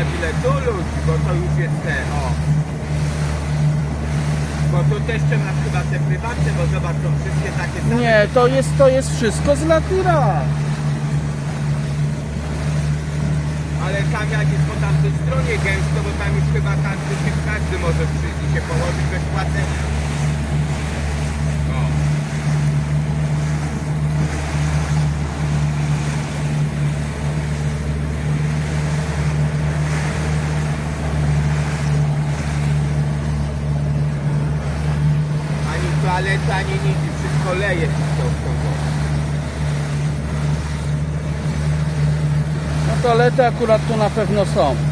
tu ludzi, bo to już jest ten, o. Bo tu też trzeba chyba te prywatne, bo zobacz, są wszystkie takie same. Nie, to jest, to jest wszystko z Latira. Ale tam jak jest po tamtej stronie gęsto, bo tam już chyba każdy, każdy może przyjść i się położyć bezpłatnie. O. Ani toaleta, ani nic, wszystko leje się z tą wodą. No toalety akurat tu na pewno są.